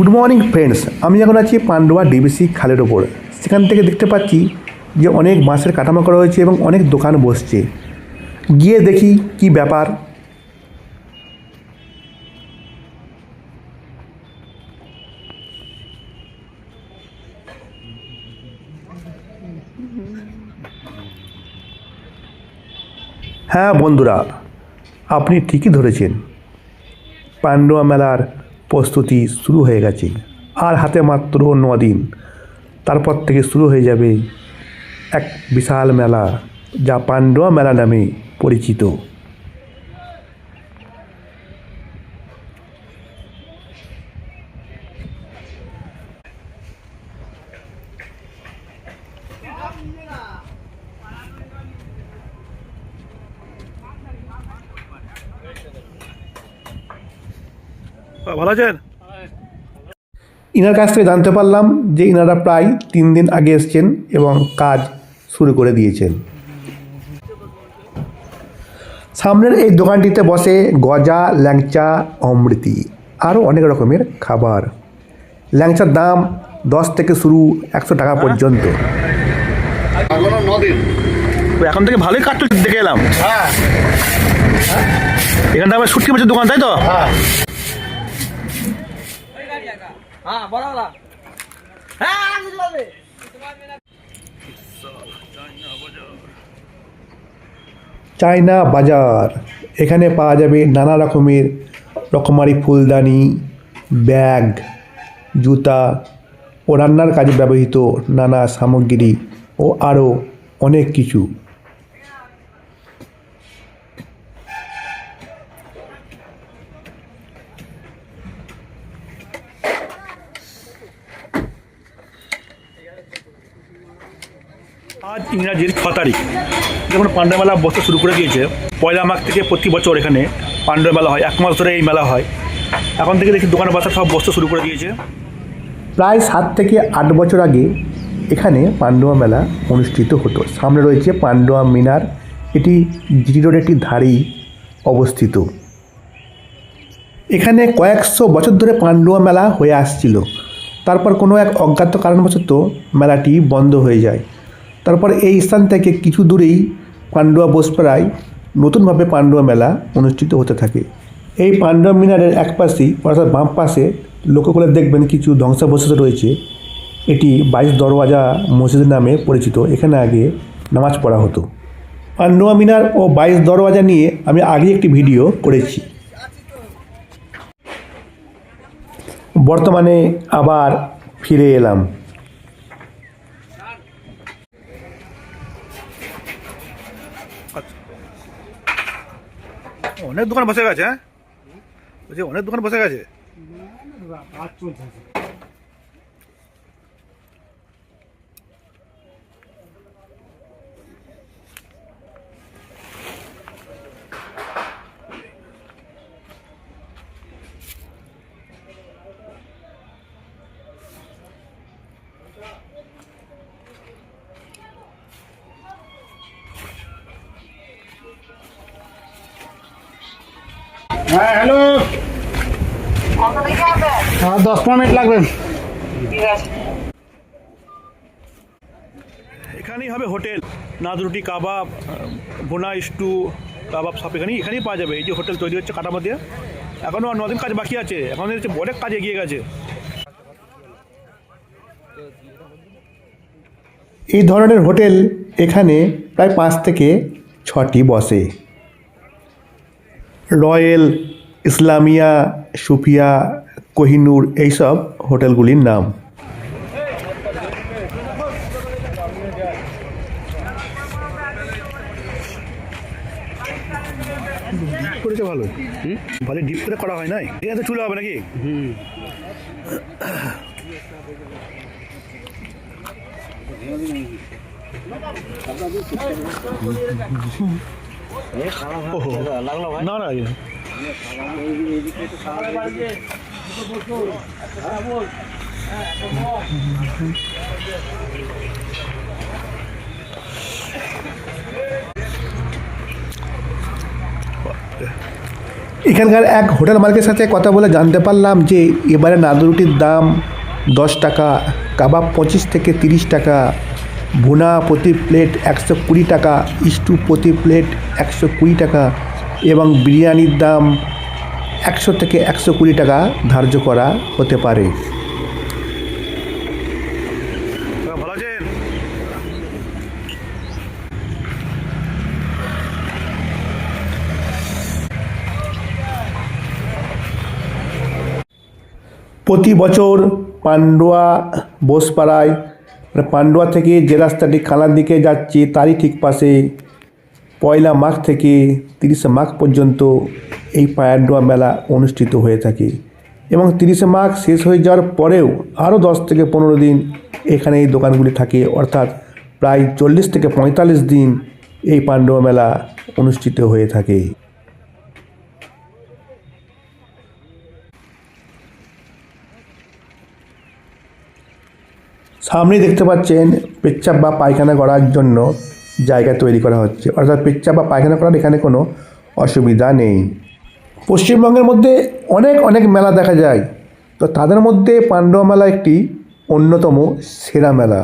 Good morning friends আমি এখন আছি পান্ডুয়া ডিবিসি খালের ওপর। সেখান থেকে দেখতে পাচ্ছি যে অনেক বাঁশের কাঠামো করা হয়েছে এবং অনেক দোকান বসছে। গিয়ে দেখি কি ব্যাপার। হ্যাঁ বন্ধুরা, আপনি ঠিকই ধরেছেন। পান্ডুয়া মেলার প্রস্তুতি শুরু হয়ে গেছে। আর হাতে মাত্র ন দিন। তারপর থেকে শুরু হয়ে যাবে এক বিশাল মেলা, যা পান্ডুয়া মেলা নামে পরিচিত। ভালো আছেন? ইনার কাছ থেকে জানতে পারলাম যে ইনারা প্রায় তিন দিন আগে এসছেন এবং কাজ শুরু করে দিয়েছেন। সামনের এই দোকানটিতে বসে গজা ল্যাংচা অমৃতি আরও অনেক রকমের খাবার। ল্যাংচার দাম দশ থেকে শুরু একশো টাকা পর্যন্ত। এখন থেকে ভালোই কাটতে দেখে এলাম। হ্যাঁ। এখানটা আবার সুটকি মাছের দোকান তাই তো? হ্যাঁ বড় হ্যাঁ চায়না বাজার, এখানে পাওয়া যাবে নানা রকমের রকমারি ফুলদানি, ব্যাগ, জুতা ও রান্নার কাজে ব্যবহৃত নানা সামগ্রী ও আরও অনেক কিছু। আজ ইংরাজির ছ তারিখ। যখন পাণ্ডব মেলা বসতে শুরু করে দিয়েছে। পয়লা মাঘ থেকে প্রতি বছর এখানে পাণ্ডব মেলা হয়। এক মাস ধরে এই মেলা হয়। এখন থেকে দেখি দোকানে বাসা সব বসতে শুরু করে দিয়েছে। প্রায় সাত থেকে আট বছর আগে এখানে পান্ডুয়া মেলা অনুষ্ঠিত হতো। সামনে রয়েছে পান্ডুয়া মিনার। এটি জিটি রোড একটি ধারেই অবস্থিত। এখানে কয়েকশো বছর ধরে পান্ডুয়া মেলা হয়ে আসছিল। তারপর কোনো এক অজ্ঞাত কারণবশত মেলাটি বন্ধ হয়ে যায়। তারপর এই স্থান থেকে কিছু দূরেই পান্ডুয়া বোসপাড়ায় নতুনভাবে পান্ডুয়া মেলা অনুষ্ঠিত হতে থাকে। এই পান্ডুয়া মিনারের এক পাশেই অর্থাৎ বাম পাশে লক্ষ্য করে দেখবেন কিছু ধ্বংসাবশেষ রয়েছে। এটি বাইশ দরওয়াজা মসজিদ নামে পরিচিত। এখানে আগে নামাজ পড়া হতো। পান্ডুয়া মিনার ও বাইশ দরওয়াজা নিয়ে আমি আগে একটি ভিডিও করেছি। বর্তমানে আবার ফিরে এলাম। অনেক দোকান বসে গেছে হ্যাঁ? বলছি অনেক দোকান বসে গেছে? হ্যাঁ হ্যালো হ্যাঁ দশ পনেরো মিনিট লাগবে। এখানেই হবে হোটেল। নাদরুটি কাবাব বোনা স্টু কাবাব সব এখানেই এখানেই পাওয়া যাবে। এই যে হোটেল তৈরি হচ্ছে কাটার মধ্যে এখনও নদিন কাজ বাকি আছে। এখন হচ্ছে অনেক কাজ এগিয়ে গেছে। এই ধরনের হোটেল এখানে প্রায় পাঁচ থেকে ছটি বসে। রয়েল, ইসলামিয়া, সুফিয়া, কোহিনুর এইসব হোটেলগুলির নাম। ভালো। ডিপ করে করা হয় নাই? এখানে তো চুলা হবে নাকি। না না এখানকার এক হোটেল মালিকের সাথে কথা বলে জানতে পারলাম যে এবারে নাদু রুটির দাম দশ টাকা, কাবাব পঁচিশ থেকে তিরিশ টাকা ভুনা প্রতি প্লেট একশো কুড়ি টাকা স্টু প্রতি প্লেট একশো কুড়ি টাকা এবং বিরিয়ানির দাম একশো থেকে একশো কুড়ি টাকা ধার্য করা হতে পারে। প্রতি বছর পান্ডুয়া বোসপাড়ায় মানে পান্ডুয়া থেকে যে রাস্তাটি কালার দিকে যাচ্ছে, তারই ঠিক পাশে পয়লা মাঘ থেকে তিরিশে মাঘ পর্যন্ত এই পান্ডুয়া মেলা অনুষ্ঠিত হয়ে থাকে। এবং তিরিশে মাঘ শেষ হয়ে যাওয়ার পরেও আরও দশ থেকে পনেরো দিন এখানে এই দোকানগুলি থাকে। অর্থাৎ প্রায় চল্লিশ থেকে পঁয়তাল্লিশ দিন এই পান্ডুয়া মেলা অনুষ্ঠিত হয়ে থাকে। সামনেই দেখতে পাচ্ছেন পেচ্ছাপ বা পায়খানা করার জন্য জায়গা তৈরি করা হচ্ছে। অর্থাৎ পেচ্ছাপ বা পায়খানা করার এখানে কোনো অসুবিধা নেই। পশ্চিমবঙ্গের মধ্যে অনেক অনেক মেলা দেখা যায়। তো তাদের মধ্যে পাণ্ডব মেলা একটি অন্যতম সেরা মেলা।